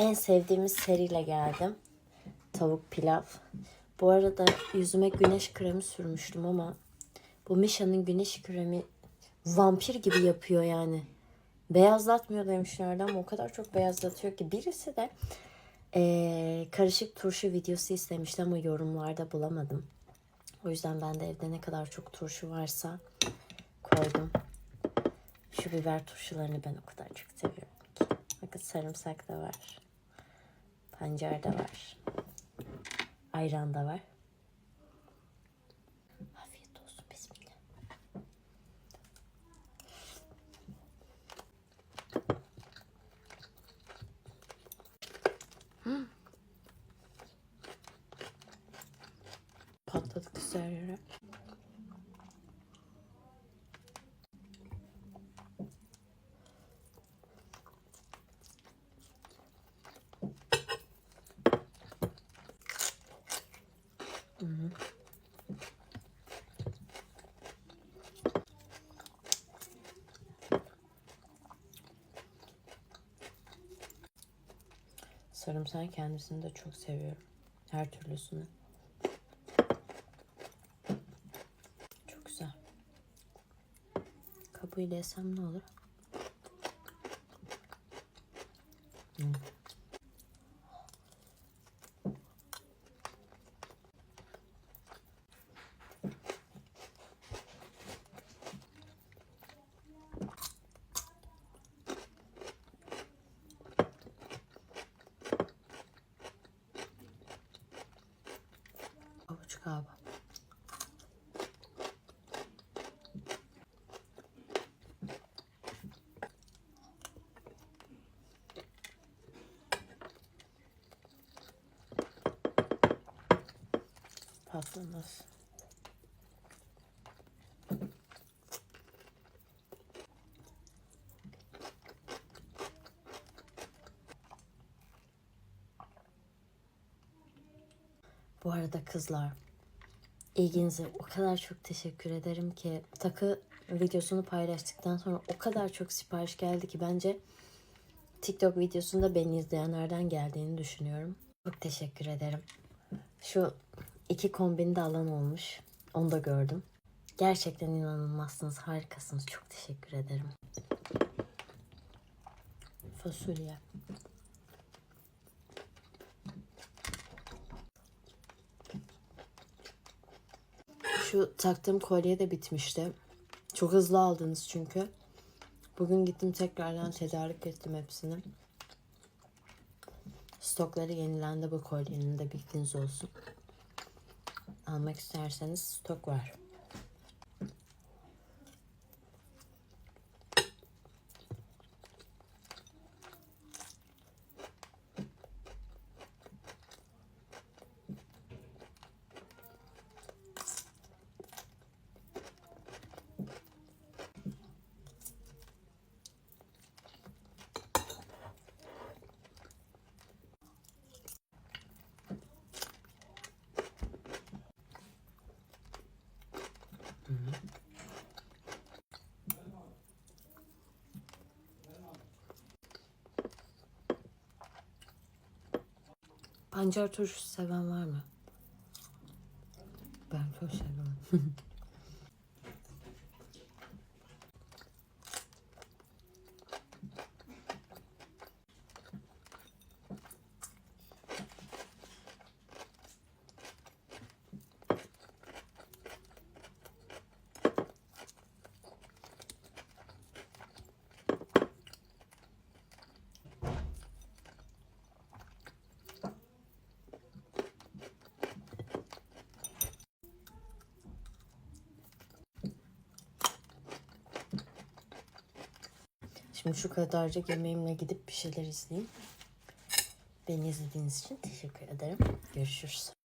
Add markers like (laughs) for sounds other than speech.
en sevdiğimiz seriyle geldim. Tavuk pilav. Bu arada yüzüme güneş kremi sürmüştüm ama bu Misha'nın güneş kremi vampir gibi yapıyor yani. Beyazlatmıyor demişlerdi ama o kadar çok beyazlatıyor ki. Birisi de eee, karışık turşu videosu istemişti ama yorumlarda bulamadım. O yüzden ben de evde ne kadar çok turşu varsa koydum. Şu biber turşularını ben o kadar çok seviyorum ki. Bakın sarımsak da var. Pancar var. Ayran da var. Afiyet olsun. Bismillah. Hmm. Patladık güzel yere. Sarımsağı kendisini de çok seviyorum. Her türlüsünü. Çok güzel. Kabuğuyla yesem ne olur? Patlamaz. Bu arada kızlar ilginize o kadar çok teşekkür ederim ki takı videosunu paylaştıktan sonra o kadar çok sipariş geldi ki bence TikTok videosunda beni izleyenlerden geldiğini düşünüyorum. Çok teşekkür ederim. Şu iki kombin de alan olmuş. Onu da gördüm. Gerçekten inanılmazsınız. Harikasınız. Çok teşekkür ederim. Fasulye. Şu taktığım kolye de bitmişti. Çok hızlı aldınız çünkü. Bugün gittim tekrardan tedarik ettim hepsini. Stokları yenilendi bu kolyenin de bilginiz olsun. Almak isterseniz stok var. Pancar turşusu seven var mı? Ben çok seviyorum. (laughs) Şimdi şu kadarcık yemeğimle gidip bir şeyler izleyeyim. Beni izlediğiniz için teşekkür ederim. Görüşürüz.